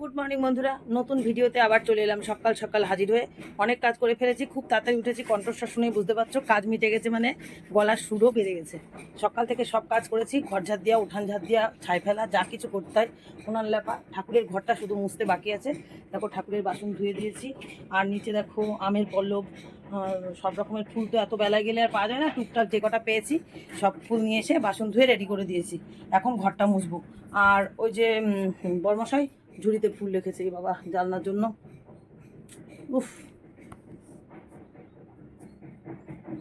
Good morning বন্ধুরা। নতুন ভিডিওতে আবার চলে এলাম। সকাল সকাল হাজির হয়ে অনেক কাজ করে ফেলেছি। খুব তাড়াতাড়ি উঠেছি। কণ্ঠস্বর শুনেই বুঝতে পারছ, কাজ মিটে গেছে মানে গলার সুরও বেড়ে গেছে। সকাল থেকে সব কাজ করেছি। ঘর ঝাড় দেওয়া উঠান ঝাড় দেওয়া ছাই ফেলা, যা কিছু করতে হয়। উনান লেপা, ঠাকুরের ঘরটা শুধু মুছতে বাকি আছে। দেখো, ঠাকুরের বাসন ধুয়ে দিয়েছি। আর নিচে দেখো, আমের পল্লব সব রকমের ফুল তো এত বেলায় গেলে আর পাওয়া যায় না। টুকটাক যে কটা পেয়েছি, সব ফুল নিয়ে এসে বাসন ধুয়ে রেডি করে দিয়েছি। এখন ঘরটা মুছবো। আর ওই যে বর্মশাই ঝুড়িতে ফুল রেখেছে বাবা জানলার জন্য। উফ।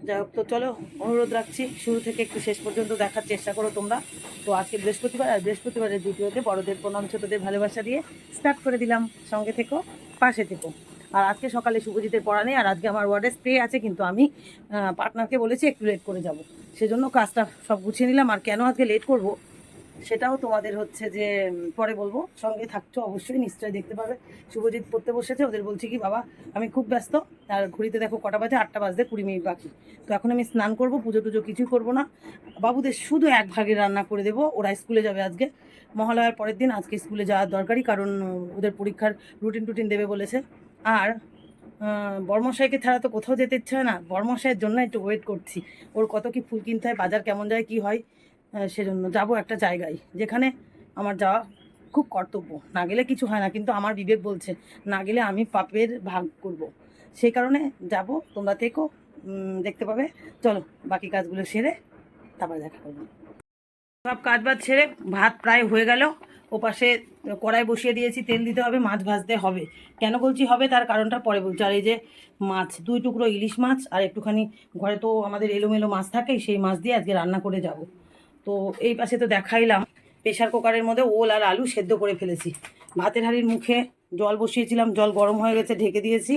যাই হোক, তো চলো, অনুরোধ রাখছি, শুরু থেকে একটু শেষ পর্যন্ত দেখার চেষ্টা করো তোমরা। তো আজকে বৃহস্পতিবার, আর বৃহস্পতিবারের দ্বিতীয়তে বড়দের প্রণাম, ছোটদের ভালোবাসা দিয়ে স্টার্ট করে দিলাম। সঙ্গে থেকো, পাশে থেকো। আর আজকে সকালে শুভজিতের পড়া নেই, আর আজকে আমার ওয়ার্ডে স্প্রে আছে, কিন্তু আমি পার্টনারকে বলেছি একটু লেট করে যাব। সেজন্য কাজটা সব গুছিয়ে নিলাম, আর কেন আজকে লেট করব? সেটাও তোমাদের হচ্ছে যে পরে বলব। সঙ্গে থাকছো অবশ্যই, নিশ্চয়ই দেখতে পাবে। শুভজিৎ পড়তে বসেছে, ওদের বলছি কি, বাবা, আমি খুব ব্যস্ত আর ঘড়িতে দেখো কটা বাজে, আটটা বাজতে কুড়ি মিনিট বাকি। তো এখন আমি স্নান করব, পুজো টুজো কিছুই করব না। বাবুদের শুধু এক ভাগে রান্না করে দেবো, ওরা স্কুলে যাবে আজকে। মহালয়ার পরের দিন আজকে স্কুলে যাওয়ার দরকারই, কারণ ওদের পরীক্ষার রুটিন টুটিন দেবে বলেছে। আর বর্মশাইকে ছাড়া তো কোথাও যেতে ইচ্ছে হয় না। বর্মশাইয়ের জন্য একটু ওয়েট করছি। ওর কত কি ফুল কিনতে হয়, বাজার কেমন যায়, কি হয় সেজন্য যাব একটা জায়গায়, যেখানে আমার যাওয়া খুব কর্তব্য। না গেলে কিছু হয় না, কিন্তু আমার বিবেক বলছে, না গেলে আমি পাপের ভাগ করব। সেই কারণে যাব, তোমরা থেকো দেখতে পাবে। চলো, বাকি কাজগুলো সেরে তারপরে দেখা করব। সব কাজ বাজ ছেড়ে ভাত প্রায় হয়ে গেল। ওপাশে কড়াই বসিয়ে দিয়েছি, তেল দিতে হবে, মাছ ভাজতে হবে। কেন বলছি হবে? তার কারণটা পরে বলছি। আর এই যে মাছ, দুই টুকরো ইলিশ মাছ, আর একটুখানি ঘরে তো আমাদের এলোমেলো মাছ থাকে সেই মাছ দিয়ে আজকে রান্না করে যাব। তো এই পাশে তো দেখাইলাম প্রেশার কুকারের মধ্যে ওল আর আলু সেদ্ধ করে ফেলেছি। ভাতের হাঁড়ির মুখে জল বসিয়েছিলাম, জল গরম হয়ে গেছে, ঢেকে দিয়েছি।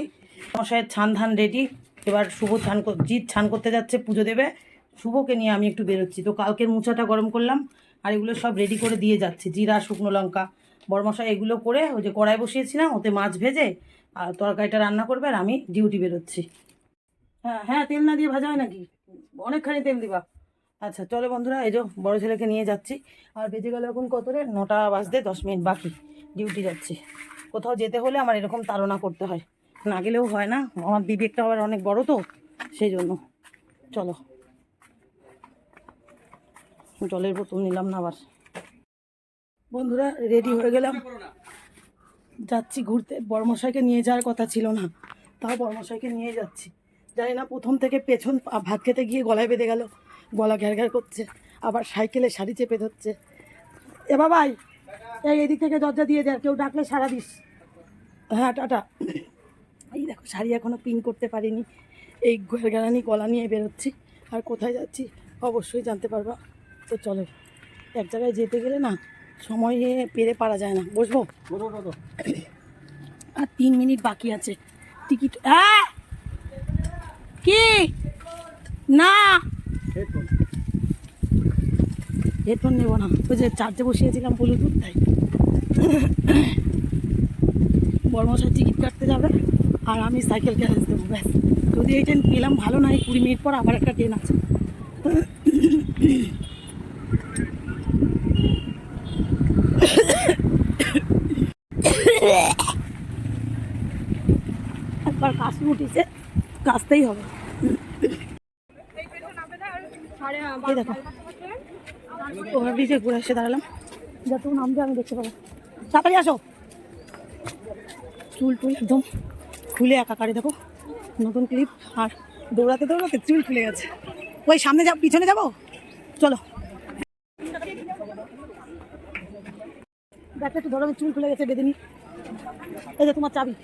মশাইয়ের ছান ধান রেডি এবার শুভ ছান জিৎ ছান করতে যাচ্ছে, পুজো দেবে। শুভকে নিয়ে আমি একটু বেরোচ্ছি। তো কালকের মুচাটা গরম করলাম, আর এগুলো সব রেডি করে দিয়ে যাচ্ছি। জিরা, শুকনো লঙ্কা বড় বড়মশা এগুলো করে ওই যে কড়াই বসিয়েছিলাম, ওতে মাছ ভেজে আর তরকারিটা রান্না করবে আর আমি ডিউটি বেরোচ্ছি। হ্যাঁ হ্যাঁ তেল না দিয়ে ভাজা হয় নাকি? অনেকখানি তেল দিবা। আচ্ছা চলো বন্ধুরা, এই যে বড় ছেলেকে নিয়ে যাচ্ছি। আর বেজে গেল এখন কত রে? নটা বাজতে দশ মিনিট বাকি। ডিউটি যাচ্ছি। কোথাও যেতে হলে আমার এরকম তাড়না করতে হয়। না গেলেও হয় না। আমার বিবেকটা আবার অনেক বড় তো, সেই জন্য। চলো। জলের বোতল নিলাম না আবার। বন্ধুরা রেডি হয়ে গেলাম। যাচ্ছি ঘুরতে। বর্মশাইকে নিয়ে যাওয়ার কথা ছিল না। তাও বর্মশাইকে নিয়ে যাচ্ছি। জানি না প্রথম থেকে পেছন ভাত খেতে গিয়ে গলায় বেঁধে গেল। গলা ঘ্যার ঘ্যার করছে আবার সাইকেলে শাড়ি চেপে ধরছে। এ বাবাই এই এদিক থেকে দরজা দিয়ে যা কেউ ডাকলে সারা দিস। হ্যাঁ টাটা। এই দেখো শাড়ি এখনও পিন করতে পারিনি। এই ঘেরানি গলা নিয়ে বেরোচ্ছি। আর কোথায় যাচ্ছি অবশ্যই জানতে পারবা। তো চলো এক জায়গায় যেতে গেলে না সময়ে পেরে পারা যায় না। বসবো? আর তিন মিনিট বাকি আছে। টিকিট! কি? না! হেডফোন নেব না। ওই যে চার্জে বসিয়েছিলাম ব্লুটুথ তাই। বর্মশার টিকিট কাটতে যাবে, আর আমি সাইকেল গ্যারেজ দেবো, ব্যাস। যদি এই ট্রেন পেলাম ভালো নয় কুড়ি মিনিট পর আবার একটা ট্রেন আছে। একবার কাশি উঠেছে কাশতেই হবে। দেখো ওভার ব্রিজে ঘুরে এসে দাঁড়ালাম। যত নামবে আমি দেখতে পাবো। তাড়াতাড়ি আসো। চুল টুল একদম খুলে একাকারে দেখো। নতুন ক্লিপ আর দৌড়াতে দৌড়াতে চুল খুলে গেছে। ওই সামনে যাব পিছনে যাব? চলো। দেখো একটু ধরো চুল খুলে গেছে বেঁধে নি। এই যে তোমার চাবি।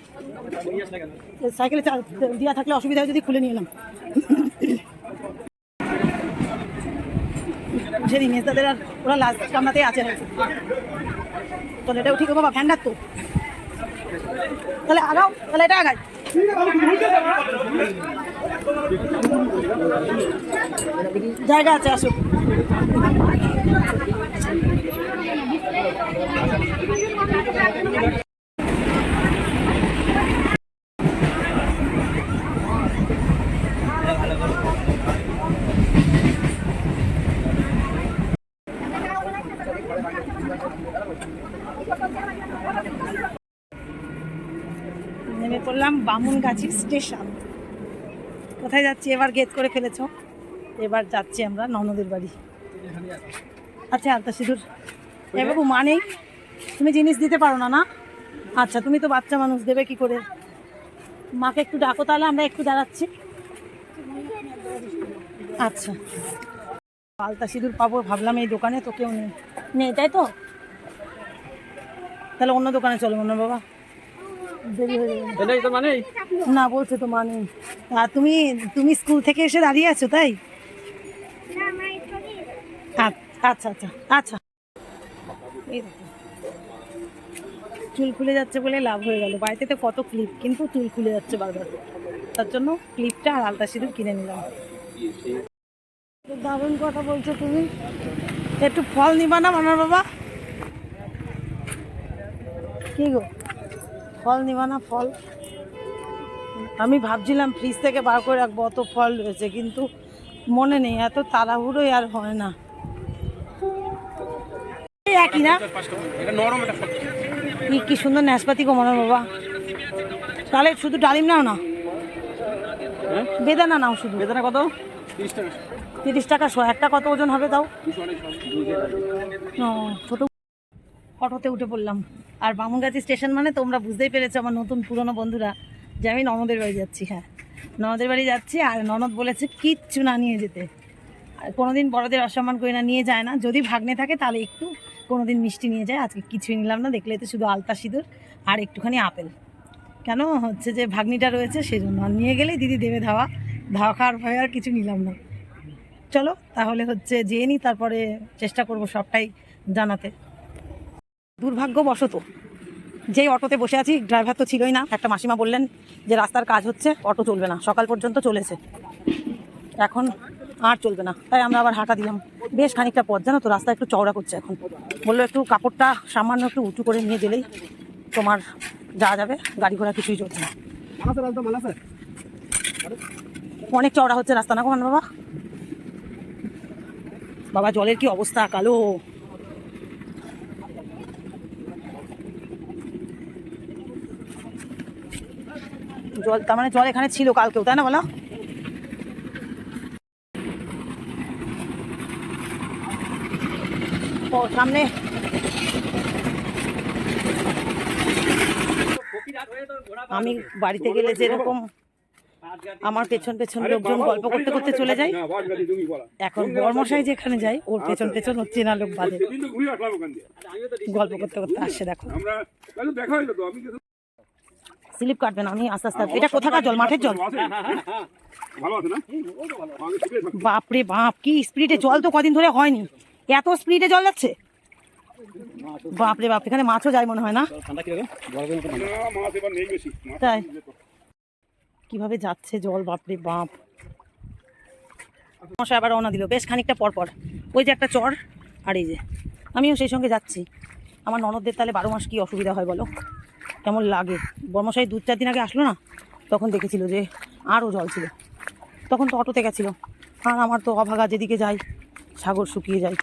সাইকেলে চা, দেওয়া থাকলে অসুবিধা হয় যদি খুলে নিয়ে এলাম। সেদিন মেজদাদের আর ওরা লাস্ট কামনাতেই আছে তাহলে এটাও ঠিক বাবা ফ্যান্ডার তো। তাহলে আগাও, তাহলে এটা আগাই জায়গা আছে আসো বামুনগাছি স্টেশন। কোথায় যাচ্ছি? এবার গেট করে ফেলেছ। এবার যাচ্ছি আমরা ননদের বাড়ি। আচ্ছা আলতা সিঁদুর এ বাবু মানে? তুমি জিনিস দিতে পারো না না? আচ্ছা তুমি তো বাচ্চা মানুষ দেবে কি করে? মাকে একটু ডাকো তাহলে আমরা একটু দাঁড়াচ্ছি। আচ্ছা। আলতা সিঁদুর পাবো ভাবলাম এই দোকানে তো কেউ নেই। নেই তাই তো? তাহলে অন্য দোকানে চলো মনে বাবা। এটাই তো মানে না বলছে তো মানে আর তুমি তুমি স্কুল থেকে এসে দাঁড়িয়ে আছো তাই? আ- আচ্ছা আচ্ছা আচ্ছা চুল খুলে যাচ্ছে বলে লাভ হয়ে গেল। বাড়িতে তো কত ক্লিপ কিন্তু চুল খুলে যাচ্ছে বারবার। তার জন্য ক্লিপটা আর আলতা সিঁদুর কিনে নিলাম। দারুণ কথা বলছো তুমি। একটু ফল নিবা না মানার বাবা? কি গো? ফল নিবা না ফল? আমি ভাবছিলাম ফ্রিজ থেকে বার করে রাখব অত ফল রয়েছে কিন্তু মনে নেই এত তাড়াহুড়োই আর হয় না। একই না। কি কি সুন্দর নাশপাতি গো মনে হয় বাবা। তাহলে শুধু ডালিম নাও না? বেদানা নাও শুধু। বেদানা কত? তিরিশ টাকা। শো একটা কত ওজন হবে তাও? ছোট অটোতে উঠে পড়লাম। আর বামুনগাছি স্টেশন মানে তোমরা বুঝতেই পেরেছ আমার নতুন পুরনো বন্ধুরা, যে আমি ননদের বাড়ি যাচ্ছি হ্যাঁ। ননদের বাড়ি যাচ্ছি আর ননদ বলেছে কিচ্ছু না নিয়ে যেতে। আর কোনোদিন বড়দের অসম্মান করে না নিয়ে যায় না। যদি ভাগ্নে থাকে তাহলে একটু কোনোদিন মিষ্টি নিয়ে যায়। আজকে কিছুই নিলাম না দেখলে তো শুধু আলতা সিঁদুর আর একটুখানি আপেল। কেন? হচ্ছে যে ভাগ্নিটা রয়েছে সেই জন্য আর নিয়ে গেলেই দিদি দেবে ধাওয়া। ধাওয়া খাওয়ার ভয়ে আর কিছু নিলাম না। চলো, তাহলে হচ্ছে যেয়ে নিই তারপরে চেষ্টা করব সবটাই জানাতে। দুর্ভাগ্যবশত যেই অটোতে বসে আছি ড্রাইভার তো ছিলই না। একটা মাসিমা বললেন যে, রাস্তার কাজ হচ্ছে, অটো চলবে না। সকাল পর্যন্ত চলেছে। এখন আর চলবে না। তাই আমরা আবার হাঁটা দিলাম। বেশ খানিকটা পথ, জানো তো, রাস্তা একটু চওড়া করছে এখন। বলল, একটু কাপড়টা সামান্য একটু উঁচু করে নিয়ে গেলেই তোমার যাওয়া যাবে। গাড়ি ঘোড়া কিছুই চলছে না। অনেক চওড়া হচ্ছে রাস্তা না কোন বাবা? বাবা, জলের কি অবস্থা? কালো। জল তার মানে জল এখানে ছিল কালকেও তাই না বলো? ও সামনে। আমি বাড়িতে গেলে যেরকম আমার পেছন পেছন লোকজন গল্প করতে করতে চলে যায়। বলা। এখন বর্মশাই যেখানে যায় ওর পেছন পেছন হচ্ছে না লোক বাদে গল্প করতে করতে আসছে দেখো আমরা তাহলে দেখা হইল তো আমি কিছু স্লিপ কাটবে না আমি আস্তে আস্তে। এটা কোথাকার জল? মাঠের জল? আছে? ভালো আছে না আমি ঠিক আছে বাপরে বাপ কি স্পিডে জল তো কদিন ধরে হয়নি। এত স্পিডে জল যাচ্ছে? বাপরে বাপ এখানে মাছও যায় মনে হয় না? ঠান্ডা কি লাগে বড় না মাছ এবার নেই বেশি। মাছ তাই? কীভাবে যাচ্ছে জল বাপরে বাপ। মশাই আবার রওনা দিল বেশ খানিকটা পর পর। ওই যে একটা চর আর এই যে। আমিও সেই সঙ্গে যাচ্ছি। আমার ননদদের তাহলে বারো মাস কি অসুবিধা হয় বলো? কেমন লাগে? বর্মশাই দু চার দিন আগে আসলো না? তখন দেখেছিল যে আরও জল ছিল। তখন তো অটোতে গেছিল। আর আমার তো অভাগা যেদিকে যাই, সাগর শুকিয়ে যায়।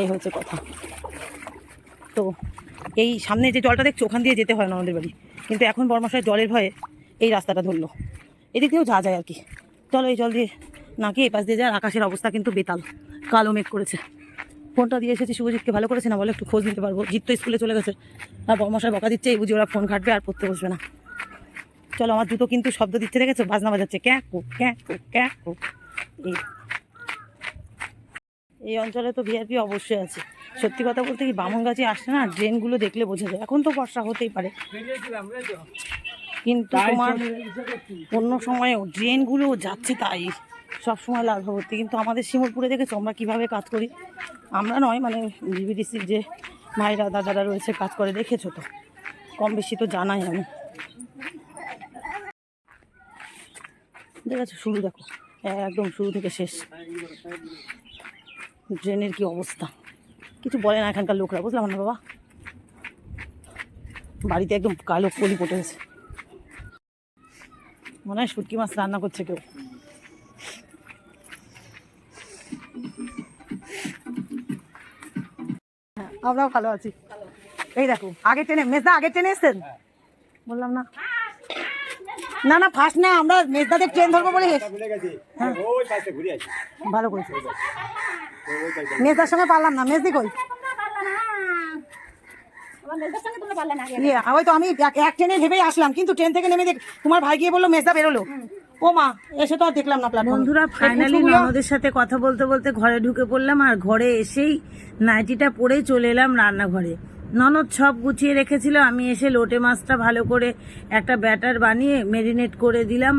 এই হচ্ছে কথা। তো এই সামনে যে জলটা দেখছ, ওখান দিয়ে যেতে হয় না আমাদের বাড়ি। কিন্তু এখন বর্মশাই জলের ভয়ে এই রাস্তাটা ধরলো। এদিক দিয়েও যাওয়া যায় আর কি। চলো এই জল দিয়ে নাকি এই পাশ দিয়ে যায় আকাশের অবস্থা কিন্তু বেতাল। কালো মেঘ করেছে। ফোনটা দিয়ে এসেছি শুভজিৎকে ভালো করেছে না বলে একটু খোঁজ নিতে পারব। জিৎ তো স্কুলে চলে গেছে। আর বর্মশাই বকা দিচ্ছে এই বুঝি ওরা ফোন ঘাটবে আর পড়তে বসবে না। চলো আমার জুতো কিন্তু শব্দ দিচ্ছে দেখেছ? বাজনা বাজাচ্ছে। ক্যাঁ কুক ক্যাক কুক ক্যাক কুক এই। এই অঞ্চলে তো ভিআরপি অবশ্যই আছে। সত্যি কথা বলতে কি বামনগাছি আসছে না ড্রেনগুলো দেখলে বোঝা যায়। এখন তো বর্ষা হতেই পারে। কিন্তু তোমার অন্য সময়েও ড্রেনগুলো যাচ্ছে তাই। সব সময় লার্ভাবর্তী কিন্তু আমাদের শিমুলপুরে দেখেছ আমরা কীভাবে কাজ করি? আমরা নয় মানে জিবিডিসির যে ভাইরা দাদারা রয়েছে, কাজ করে, দেখেছ তো? কম বেশি তো জানাই আমি। দেখেছ? শুরু দেখো। একদম শুরু থেকে শেষ। ড্রেনের কি অবস্থা? কিছু বলে না এখানকার লোকরা বুঝলাম না বাবা? বাড়িতে একদম কালো পলি পটে গেছে। মনে হয় শুটকি মাছ রান্না করছে কেউ। আমরাও ভালো আছি। এই দেখো, আগে ট্রেনে মেজদা আগে ট্রেনে এসছেন? বললাম না। না না ফার্স্ট না, আমরা মেজদাদের ট্রেন ধরবো বলে হ্যাঁ। ভালো করেছে। মেজদার সঙ্গে পারলাম না, মেজদি কই? ইয়ে আমি এক ট্রেনে ভেবেই আসলাম, কিন্তু ট্রেন থেকে নেমে দেখ তোমার ভাই গিয়ে বলল, মেজদা বেরোলো। ও মা এসে তো আর দেখলাম না বন্ধুরা ফাইনালি ননদের সাথে কথা বলতে বলতে ঘরে ঢুকে পড়লাম আর ঘরে এসেই নাইটিটা পরেই চলে এলাম রান্নাঘরে। ননদ সব গুছিয়ে রেখেছিল আমি এসে লোটে মাছটা ভালো করে একটা ব্যাটার বানিয়ে মেরিনেট করে দিলাম।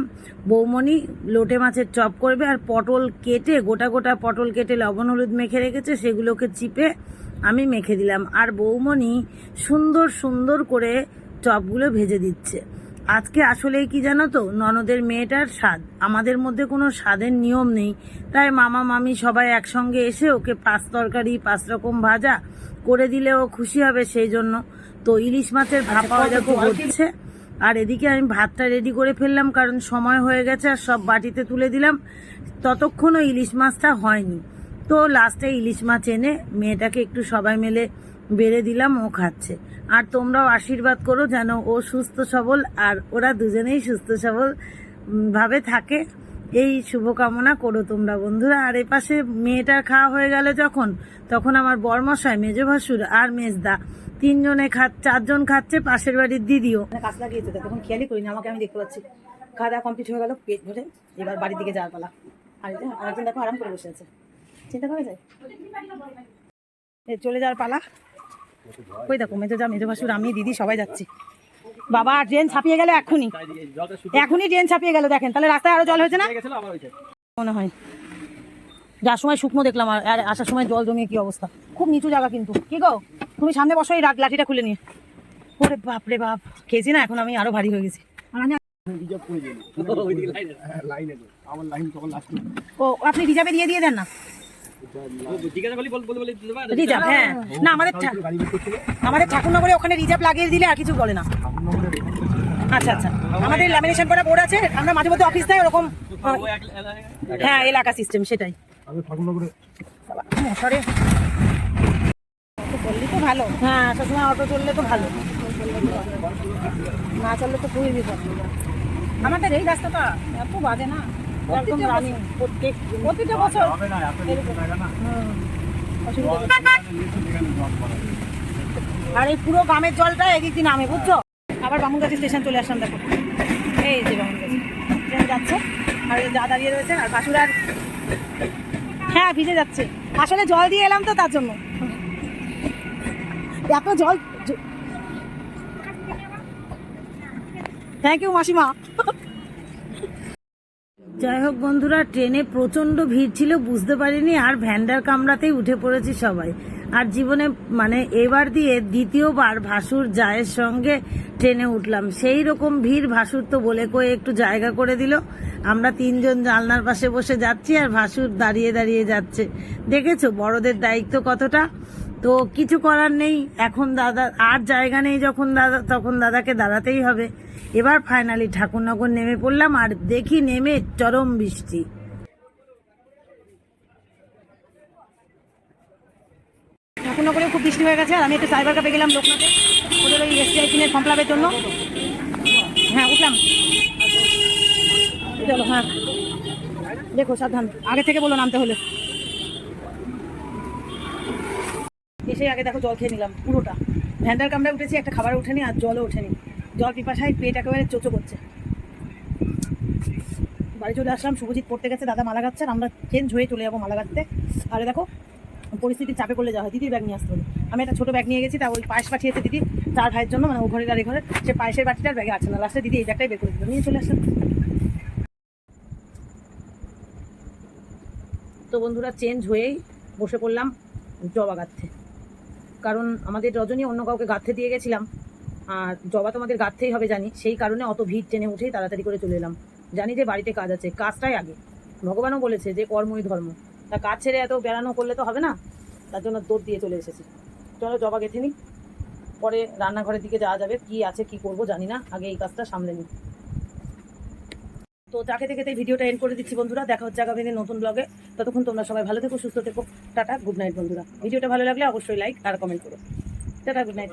বৌমণি লোটে মাছের চপ করবে আর পটল কেটে গোটা গোটা পটল কেটে লবণ হলুদ মেখে রেখেছে সেগুলোকে চিপে আমি মেখে দিলাম। আর বৌমণি সুন্দর সুন্দর করে চপগুলো ভেজে দিচ্ছে। আজকে আসলেই কি জানো তো? ননদের মেয়েটার স্বাদ। আমাদের মধ্যে কোনো স্বাদের নিয়ম নেই। তাই মামা মামি সবাই একসঙ্গে এসে ওকে পাঁচ তরকারি পাঁচ রকম ভাজা করে দিলে ও খুশি হবে সেই জন্য। তো ইলিশ মাছের ভাপা দেখো হচ্ছে। আর এদিকে আমি ভাতটা রেডি করে ফেললাম কারণ সময় হয়ে গেছে আর সব বাটিতে তুলে দিলাম। ততক্ষণও ইলিশ মাছটা হয়নি। তো লাস্টে ইলিশ মাছ এনে মেয়েটাকে একটু সবাই মিলে বেড়ে দিলাম, ও খাচ্ছে। আর তোমরাও আশীর্বাদ করো যেন ও সুস্থ সবল আর ওরা দুজনেই সুস্থ সবল ভাবে থাকে। এই শুভকামনা করো তোমরা বন্ধুরা। আর এপাশে মেয়েটার খাওয়া হয়ে গেল যখন, তখন আমার বরমশাই, মেজ ভাসুর আর মেজদা। তিনজনে খা চারজন খাচ্ছে পাশের বাড়ির দিদিও। মানে কাজ লাগিয়েছে তখন খেয়ালই করিনি, আমাকে আমি দেখতে পাচ্ছি। খাওয়া দাওয়া কমপ্লিট হয়ে গেল, পেট ভরে, এবার বাড়ির দিকে যাওয়ার পালা। আর আরেকজন দেখো আরাম করে বসে আছে। চিন্তা করা যায়? চলে যাওয়ার পালা। ওই দেখো মেজো যা মেজো ভাসুর আমি দিদি সবাই যাচ্ছি। বাবা ট্রেন ছাপিয়ে গেল এখনই। এখনই ট্রেন ছাপিয়ে গেল দেখেন। তাহলে রাস্তায় আরও জল হয়েছে না? মনে হয়। যার সময় শুকনো দেখলাম আর আসার সময় জল জমিয়ে কি অবস্থা। খুব নিচু জায়গা কিন্তু। কি গো? তুমি সামনে বসো এই লাঠিটা খুলে নিয়ে। ওরে বাপ রে বাপ। খেয়েছি না? এখন আমি আরও ভারী হয়ে গেছি। আর আমি ও আপনি রিজার্ভে দিয়ে দিয়ে দেন না? রিজার্ভ হ্যাঁ। না আমাদের ঠাকুরনগরে ওখানে রিজার্ভ লাগিয়ে দিলে আর কিছু বলে না। আচ্ছা আচ্ছা। আমাদের ল্যামিনেশন করা বোর্ড আছে? আমরা মাঝে মধ্যে অফিস দেয় ওরকম হ্যাঁ এলাকা সিস্টেম সেটাই। আমি মশারে। চললে তো ভালো। হ্যাঁ সবসময় অটো চললে তো ভালো। না চললে তো খুবই বিপদ। আমাদের এই রাস্তাটা। এত বাজে না। একদম রানিং প্রত্যেক প্রতিটা বছর। হবে না এত জায়গা না। হুম, অসুবিধা নেই। নিচু যেখানে জল পড়ে আর এই পুরো গ্রামের জলটা এদিক দিয়ে নামে বুঝছ? আবার বামুনগাছি স্টেশন চলে আসলাম দেখো। এই যে বামুনগাছি। ট্রেন যাচ্ছে আর যা দাঁড়িয়ে রয়েছে আর বাসুরার হ্যাঁ ভিজে যাচ্ছে। আসলে জল দিয়ে এলাম তো তার জন্য। এত জল থ্যাংক ইউ মাসিমা। যাই হোক বন্ধুরা, ট্রেনে প্রচণ্ড ভিড় ছিল, বুঝতে পারিনি, আর ভ্যান্ডার কামরাতেই উঠে পড়েছি সবাই। আর জীবনে মানে এবার দিয়ে দ্বিতীয়বার ভাসুর জায়ের সঙ্গে ট্রেনে উঠলাম। সেই রকম ভিড় ভাসুর তো বলে কয়ে একটু জায়গা করে দিল। আমরা তিনজন জানলার পাশে বসে যাচ্ছি আর ভাসুর দাঁড়িয়ে দাঁড়িয়ে যাচ্ছে। দেখেছ, বড়দের দায়িত্ব কতটা? তো কিছু করার নেই। এখন দাদা, আর জায়গা নেই যখন দাদা, তখন দাদাকে দাঁড়াতেই হবে। এবার ফাইনালি ঠাকুরনগর নেমে পড়লাম আর দেখি নেমে চরম বৃষ্টি। ঠাকুরনগরে খুব বৃষ্টি হয়ে গেছে আর আমি একটু সাইবার কাপে গেলাম লোকনাথে। ওদের ওই এসটিআই কিনের ফর্ম ফিলাপের জন্য। হ্যাঁ উঠলাম। চলো হ্যাঁ। দেখো, সাবধান। আগে থেকে বলো নামতে হলে। এসে আগে দেখো জল খেয়ে নিলাম, পুরোটা। ভ্যান্ডার কামড়ে উঠেছি, একটা খাবার ওঠেনি আর জলও ওঠেনি। জল পিপাসায় পেট একেবারে চোচো করছে। বাড়ি চলে আসলাম, শুভজিৎ পড়তে গেছে, দাদা মালা গাচ্ছে আমরা চেঞ্জ হয়ে চলে যাব মালা গাছতে। আরে দেখো পরিস্থিতির চাপে করলে যাওয়া হয়, দিদির ব্যাগ নিয়ে আসতে হবে। আমি একটা ছোটো ব্যাগ নিয়ে গেছি, তা ওই পায়েস পাঠিয়েছে দিদি, চার ভাইয়ের জন্য মানে ও ঘরের আর ঘরের সে পায়েসের বাটিটার ব্যাগে আছে না লাস্টে দিদি এই ব্যাগটাই বের করে দিল, নিয়ে চলে আসলাম। তো বন্ধুরা চেঞ্জ হয়েই বসে পড়লাম জবা গাঁথতে কারণ আমাদের রজনী অন্য কাউকে গাঁথতে দিয়ে গেছিলাম। আর জবা তো আমাদের গাঁথতেই হবে জানি। সেই কারণে অত ভিড় টেনে উঠেই তাড়াতাড়ি করে চলে এলাম। জানি যে বাড়িতে কাজ আছে। কাজটাই আগে। ভগবানও বলেছে যে কর্মই ধর্ম। তা কাজ ছেড়ে এত বেড়ানো করলে তো হবে না? তার জন্য দৌড় দিয়ে চলে এসেছি। চলো জবা গেথে নিই পরে রান্নাঘরের দিকে যাওয়া যাবে। কি আছে, কি করব জানি না। আগে এই কাজটা সামলে নিই তো যাকে থেকে ভিডিওটা এন্ড করে দিচ্ছি বন্ধুরা। দেখা হচ্ছে আগামী নতুন ব্লগে ততক্ষণ তোমরা সবাই ভালো থেকো, সুস্থ থেকো। টাটা গুড নাইট বন্ধুরা। ভিডিওটা ভালো লাগলে অবশ্যই লাইক আর কমেন্ট করো। Tata good night